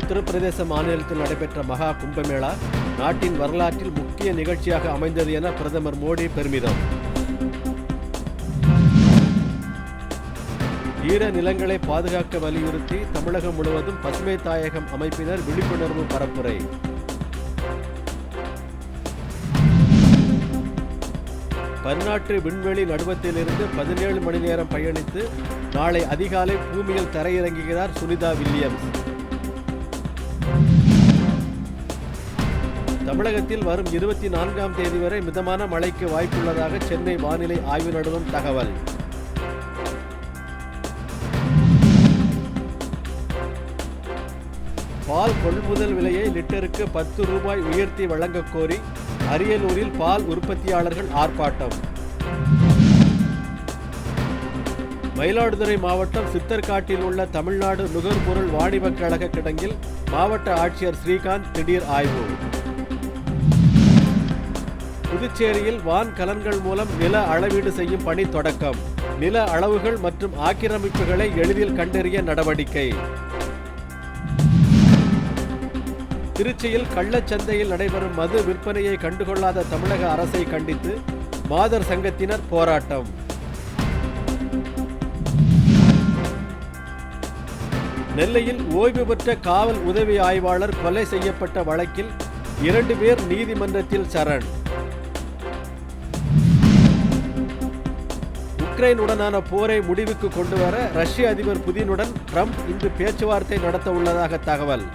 உத்தரப்பிரதேச மாநிலத்தில் நடைபெற்ற மகா கும்பமேளா நாட்டின் வரலாற்றில் முக்கிய நிகழ்ச்சியாக அமைந்தது என பிரதமர் மோடி பெருமிதம். ஈர நிலங்களை பாதுகாக்க வலியுறுத்தி தமிழகம் முழுவதும் பசுமை தாயகம் அமைப்பினர் விழிப்புணர்வு பரப்புரை. பன்னாட்டு விண்வெளி நடுவத்திலிருந்து பதினேழு மணி நேரம் பயணித்து நாளை அதிகாலை பூமியில் தரையிறங்குகிறார் சுனிதா வில்லியம்ஸ். தமிழகத்தில் வரும் இருபத்தி நான்காம் தேதி வரை மிதமான மழைக்கு வாய்ப்புள்ளதாக சென்னை வானிலை ஆய்வு நடுவம் தகவல். பால் கொள்முதல் விலையை லிட்டருக்கு பத்து ரூபாய் உயர்த்தி வழங்கக் கோரி அரியலூரில் பால் உற்பத்தியாளர்கள் ஆர்ப்பாட்டம். மயிலாடுதுறை மாவட்டம் சித்தர்காட்டில் உள்ள தமிழ்நாடு நுகர்பொருள் வாணிபக் கழக கிடங்கில் மாவட்ட ஆட்சியர் ஸ்ரீகாந்த் திடீர் ஆய்வு. புதுச்சேரியில் வான் கலன்கள் மூலம் நில அளவீடு செய்யும் பணி தொடக்கம். நில அளவுகள் மற்றும் ஆக்கிரமிப்புகளை எளிதில் கண்டறிய நடவடிக்கை. திருச்சியில் கள்ளச்சந்தையில் நடைபெறும் மது விற்பனையை கண்டுகொள்ளாத தமிழக அரசை கண்டித்து மாதர் சங்கத்தினர் போராட்டம். நெல்லையில் ஓய்வு பெற்ற காவல் உதவி ஆய்வாளர் கொலை செய்யப்பட்ட வழக்கில் இரண்டு பேர் நீதிமன்றத்தில் சரண். உக்ரைனுடனான போரை முடிவுக்கு கொண்டுவர ரஷ்ய அதிபர் புதினுடன் ட்ரம்ப் இன்று பேச்சுவார்த்தை நடத்த உள்ளதாக தகவல்.